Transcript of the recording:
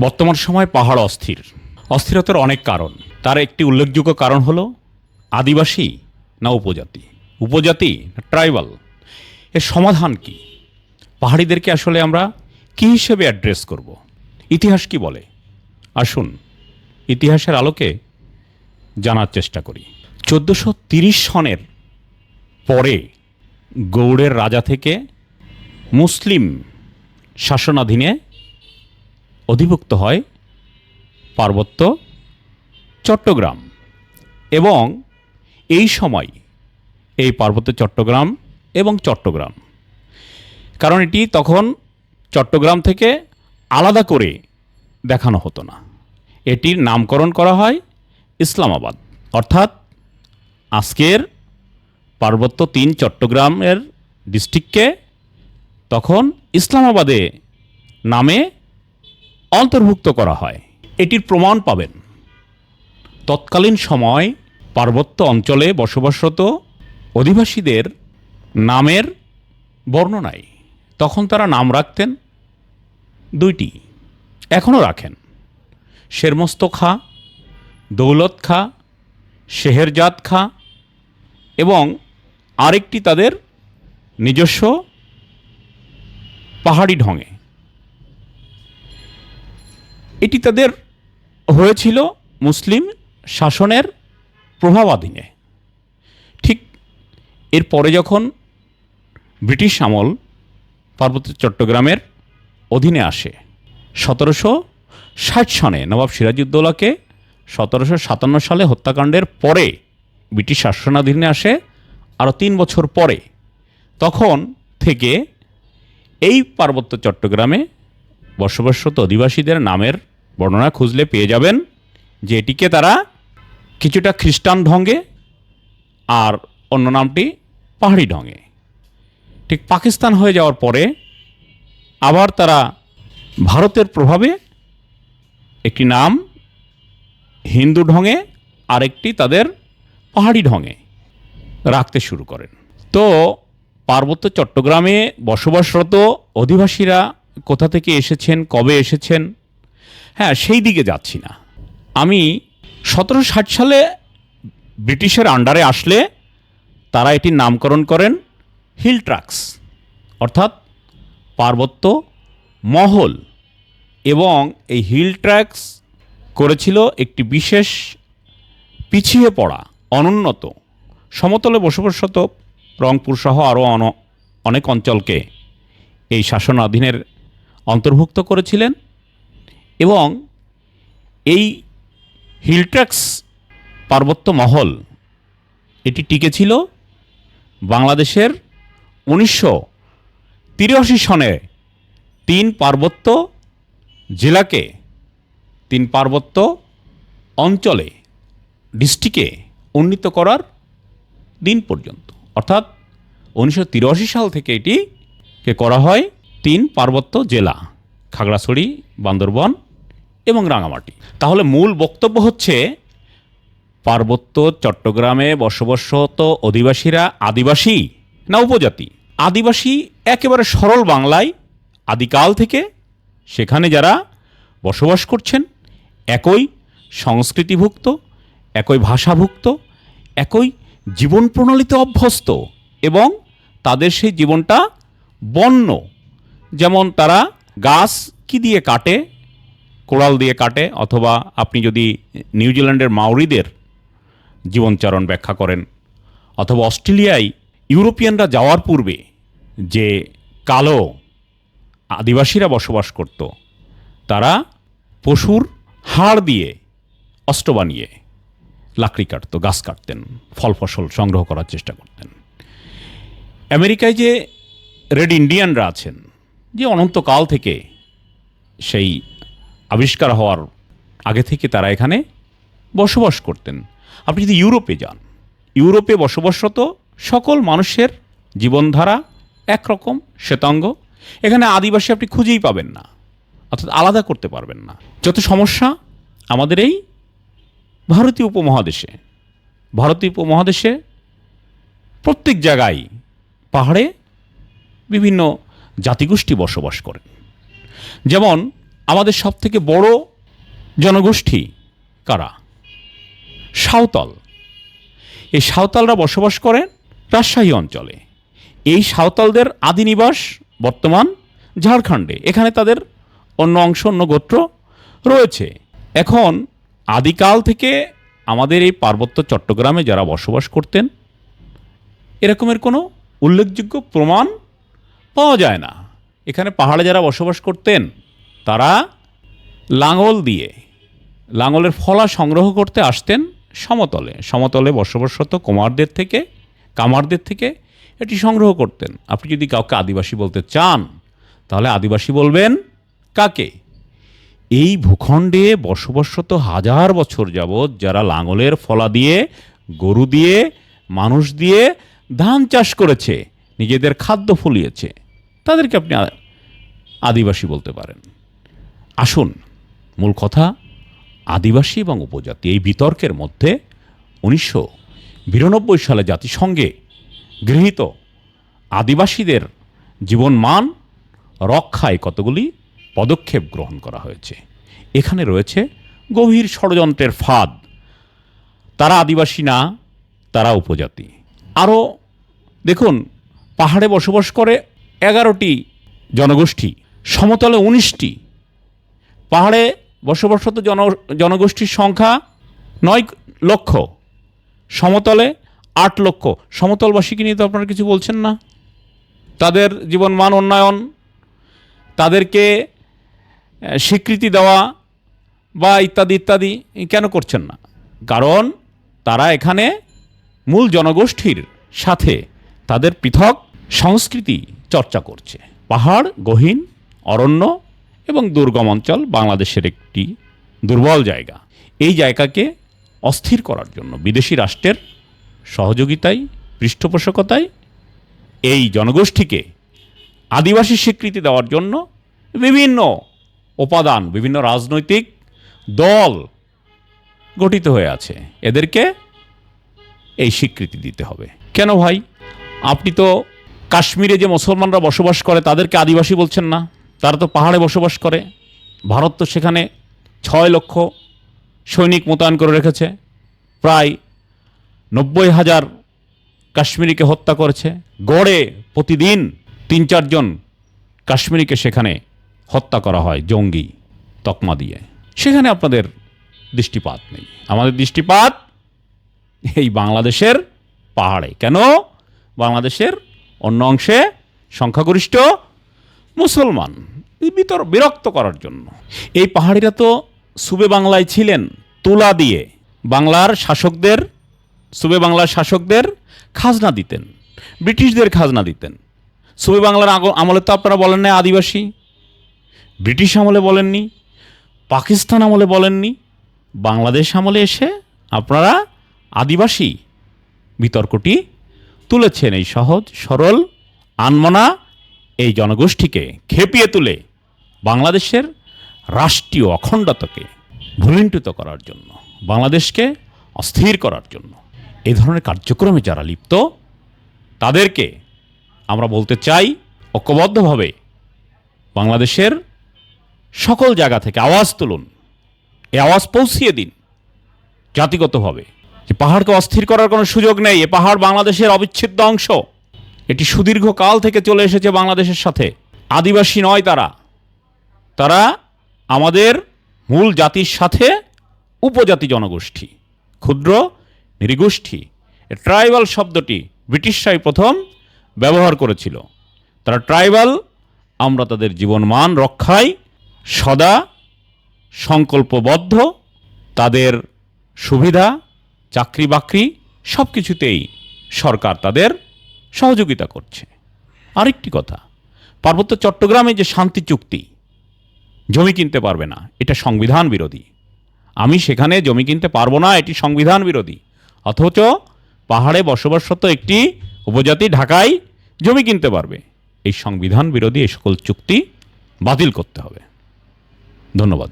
বর্তমান সময় পাহাড় অস্থির। অস্থিরতার অনেক কারণ। তার একটি উল্লেখযোগ্য কারণ হলো আদিবাসী না উপজাতি? উপজাতি না ট্রাইবাল? এর সমাধান কি? পাহাড়িদেরকে আসলে আমরা কী হিসেবে অ্যাড্রেস করব? ইতিহাস কি বলে? আসুন ইতিহাসের আলোকে জানার চেষ্টা করি। চোদ্দোশো তিরিশ সনের পরে গৌড়ের রাজা থেকে মুসলিম শাসনাধীনে অধিভুক্ত হয় পার্বত্য চট্টগ্রাম। এবং এই সময় এই পার্বত্য চট্টগ্রাম এবং চট্টগ্রাম। কারণ এটি তখন চট্টগ্রাম থেকে আলাদা করে দেখানো হতো না। এটির নামকরণ করা হয় ইসলামাবাদ। অর্থাৎ আজকের পার্বত্য তিন চট্টগ্রামের ডিস্ট্রিক্টকে তখন ইসলামাবাদে নামে অন্তর্ভুক্ত করা হয়। এটির প্রমাণ পাবেন। তৎকালীন সময় পার্বত্য অঞ্চলে বসবাসরত অধিবাসীদের নামের বর্ণনায় তখন তারা নাম রাখতেন। দুইটি এখনও রাখেন। শেরমস্ত খা, দৌলত খা, শেহেরজাদ খা এবং আরেকটি তাদের নিজস্ব পাহাড়ি ঢঙে। এটি তাদের হয়েছিল মুসলিম শাসনের প্রভাবাধীনে। ঠিক এরপরে যখন ব্রিটিশ আমল পার্বত্য চট্টগ্রামের অধীনে আসে, সতেরোশো ষাট সনে নবাব সিরাজউদ্দৌলাকে সতেরোশো সাতান্ন সালে হত্যাকাণ্ডের পরে ব্রিটিশ শাসনাধীনে আসে, আরও তিন বছর পরে। তখন থেকে এই পার্বত্য চট্টগ্রামে বসবাসরত অধিবাসীদের নামের বর্ণনা খুঁজলে পেয়ে যাবেন যে এটিকে তারা কিছুটা খ্রিস্টান ঢঙ্গে আর অন্য নামটি পাহাড়ি ঢঙ্গে। ঠিক পাকিস্তান হয়ে যাওয়ার পরে আবার তারা ভারতের প্রভাবে একটি নাম হিন্দু ঢঙে আরেকটি তাদের পাহাড়ি ঢঙে রাখতে শুরু করেন। তো পার্বত্য চট্টগ্রামে বসবাসরত অধিবাসীরা কোথা থেকে এসেছেন, কবে এসেছেন? হ্যাঁ সেই দিকে যাচ্ছি না। আমি সতেরো ষাট সালে ব্রিটিশের আন্ডারে আসলে তারা এটির নামকরণ করেন হিল ট্রাক্স, অর্থাৎ পার্বত্য মহল এবং এই হিল ট্র্যাক্স করেছিল একটি বিশেষ পিছিয়ে পড়া, অনুন্নত, সমতলে বসবাসরত রংপুর সহ আরও অন- অনেক অঞ্চলকে এই শাসন অধীনের অন্তর্ভুক্ত করেছিলেন এবং এই হিলট্রাক্স পার্বত্য মহল এটি টিকেছিল বাংলাদেশের উনিশশো তিরাশি সনে তিন পার্বত্য জেলাকে, তিন পার্বত্য অঞ্চলে, ডিস্ট্রিক্টে উন্নীত করার দিন পর্যন্ত। অর্থাৎ উনিশশো তিরাশি সাল থেকে এটিকে করা হয় তিন পার্বত্য জেলা, খাগড়াছড়ি, বান্দরবন এবং রাঙামাটি। তাহলে মূল বক্তব্য হচ্ছে, পার্বত্য চট্টগ্রামে বসবাসরত অধিবাসীরা আদিবাসী না উপজাতি? আদিবাসী একেবারে সরল বাংলায় আদিকাল থেকে সেখানে যারা বসবাস করছেন, একই সংস্কৃতিভুক্ত, একই ভাষাভুক্ত, একই জীবন প্রণালীতে অভ্যস্ত এবং তাদের সেই জীবনটা বন্য যেমন তারা গাছ কি দিয়ে কাটে? কোড়াল দিয়ে কাটে অথবা আপনি যদি নিউজিল্যান্ডের মাউরিদের জীবনচারণ ব্যাখ্যা করেন, অথবা অস্ট্রেলিয়ায় ইউরোপিয়ানরা যাওয়ার পূর্বে যে কালো আদিবাসীরা বসবাস করত, তারা পশুর হাড় দিয়ে অস্ত্র বানিয়ে লাকড়ি কাটতো, গাছ কাটতেন, ফল ফসল সংগ্রহ করার চেষ্টা করতেন। আমেরিকায় যে রেড ইন্ডিয়ানরা আছেন যে অনন্তকাল থেকে সেই আবিষ্কার হওয়ার আগে থেকে তারা এখানে বসবাস করতেন। আপনি যদি ইউরোপে যান, ইউরোপে বসবাসরত সকল মানুষের জীবনধারা একরকম, শ্বেতাঙ্গ। এখানে আদিবাসী আপনি খুঁজেই পাবেন না, অর্থাৎ আলাদা করতে পারবেন না। যত সমস্যা আমাদের এই ভারতীয় উপমহাদেশে ভারতীয় উপমহাদেশে প্রত্যেক জায়গায় পাহাড়ে বিভিন্ন জাতিগোষ্ঠী বসবাস করেন যেমন আমাদের সব থেকে বড় জনগোষ্ঠী কারা? সাঁওতাল। এই সাঁওতালরা বসবাস করেন রাজশাহী অঞ্চলে। এই সাঁওতালদের আদি নিবাস বর্তমান ঝাড়খণ্ডে। এখানে তাদের অন্য অংশ, অন্য গোত্র রয়েছে। এখন আদিকাল থেকে আমাদের এই পার্বত্য চট্টগ্রামে যারা বসবাস করতেন, এরকমের কোনো উল্লেখযোগ্য প্রমাণ পাওয়া যায় না। এখানে পাহাড়ে যারা বসবাস করতেন, তারা লাঙল দিয়ে, লাঙলের ফলা সংগ্রহ করতে আসতেন সমতলে। সমতলে বসবাসরত কুমারদের থেকে, কামারদের থেকে এটি সংগ্রহ করতেন। আপনি যদি কাউকে আদিবাসী বলতে চান, তাহলে আদিবাসী বলবেন কাকে? এই ভূখণ্ডে বসবাসরত হাজার বছর যাবৎ যারা লাঙলের ফলা দিয়ে, গরু দিয়ে, মানুষ দিয়ে ধান চাষ করেছে, নিজেদের খাদ্য ফলিয়েছে তাদেরকে আপনি আদিবাসী বলতে পারেন। আসুন, মূল কথা, আদিবাসী এবং উপজাতি, এই বিতর্কের মধ্যে উনিশশো বিরানব্বই সালে জাতিসংঘে গৃহীত আদিবাসীদের জীবনমান রক্ষায় কতগুলি পদক্ষেপ গ্রহণ করা হয়েছে? এখানে রয়েছে গভীর ষড়যন্ত্রের ফাঁদ। তারা আদিবাসী না, তারা উপজাতি। আরও দেখুন, পাহাড়ে বসবাস করে এগারোটি জনগোষ্ঠী, সমতলে উনিশটি। পাহাড়ে বসবাসত জন, জনগোষ্ঠীর সংখ্যা নয় লক্ষ। সমতলে আট লক্ষ। সমতলবাসীকে নিয়ে তো আপনারা কিছু বলছেন না। তাদের জীবনমান উন্নয়ন, তাদেরকে স্বীকৃতি দেওয়া বা ইত্যাদি ইত্যাদি কেন করছেন না? কারণ তারা এখানে মূল জনগোষ্ঠীর সাথে তাদের পৃথক সংস্কৃতি চর্চা করছে। পাহাড়, গহীন, অরণ্য এবং দুর্গম অঞ্চল বাংলাদেশের একটি দুর্বল জায়গা। এই জায়গাকে অস্থির করার জন্য বিদেশি রাষ্ট্রের সহযোগিতায়, পৃষ্ঠপোষকতায় এই জনগোষ্ঠীকে আদিবাসী স্বীকৃতি দেওয়ার জন্য বিভিন্ন উপাদান, বিভিন্ন রাজনৈতিক দল গঠিত হয়ে আছে। এদেরকে এই স্বীকৃতি দিতে হবে। কেন ভাই? আপনি তো কাশ্মীরে যে মুসলমানরা বসবাস করে, তাদেরকে আদিবাসী বলছেন না। তারা তো পাহাড়ে বসবাস করে। ভারত তো সেখানে ছয় লক্ষ সৈনিক মোতায়েন করে রেখেছে। প্রায় নব্বই হাজার কাশ্মীরিকে হত্যা করেছে। গড়ে প্রতিদিন তিন চারজন কাশ্মীরিকে সেখানে হত্যা করা হয় জঙ্গি তকমা দিয়ে। সেখানে আপনাদের দৃষ্টিপাত নেই। আমাদের দৃষ্টিপাত এই বাংলাদেশের পাহাড়ে। কেন? বাংলাদেশের অন্য অংশে সংখ্যাগরিষ্ঠ মুসলমান। বিতর, বিরক্ত করার জন্য। এই পাহাড়িরা তো সুবে বাংলায় ছিলেন, তুলা দিয়ে। বাংলার শাসকদের, সুবে বাংলার শাসকদের খাজনা দিতেন। ব্রিটিশদের খাজনা দিতেন। সুবে বাংলার আমলে তো আপনারা বলেন না আদিবাসী। ব্রিটিশ আমলে বলেননি, পাকিস্তান আমলে বলেননি, বাংলাদেশ আমলে এসে আপনারা আদিবাসী বিতর্কটি তুলেছেন এই সহজ, সরল, আনমনা এই জনগোষ্ঠীকে। খেপিয়ে তুলে বাংলাদেশের রাষ্ট্রীয় অখণ্ডতাকে ভুলিণ্ঠিত করার জন্য, বাংলাদেশকে অস্থির করার জন্য। এই ধরনের কার্যক্রমে যারা লিপ্ত, তাদেরকে আমরা বলতে চাই ঐক্যবদ্ধভাবে বাংলাদেশের সকল জায়গা থেকে আওয়াজ তুলুন। এই আওয়াজ পৌঁছিয়ে দিন জাতিগতভাবে। যে পাহাড়কে অস্থির করার কোনো সুযোগ নেই। এ পাহাড় বাংলাদেশের অবিচ্ছেদ্য অংশ। এটি সুদীর্ঘ কাল থেকে চলে এসেছে বাংলাদেশের সাথে। আদিবাসী নয় তারা। তারা আমাদের মূল জাতির সাথে উপজাতি জনগোষ্ঠী, ক্ষুদ্র নৃগোষ্ঠী ট্রাইবাল শব্দটি ব্রিটিশরাই প্রথম ব্যবহার করেছিল। তারা ট্রাইবাল, আমরা তাদের জীবনমান রক্ষায় সদা সংকল্পবদ্ধ, তাদের সুবিধা চাকরি বাকরি সব কিছুতেই সরকার তাদের সহযোগিতা করছে। আরেকটি কথা, পার্বত্য চট্টগ্রামে যে শান্তি চুক্তি, জমি কিনতে পারবে না, এটা সংবিধান বিরোধী। আমি সেখানে জমি কিনতে পারব না, এটি সংবিধান বিরোধী। অথচ পাহাড়ে বসবাসরত একটি উপজাতি ঢাকায় জমি কিনতে পারবে। এই সংবিধান বিরোধী এই সকল চুক্তি বাতিল করতে হবে। ধন্যবাদ।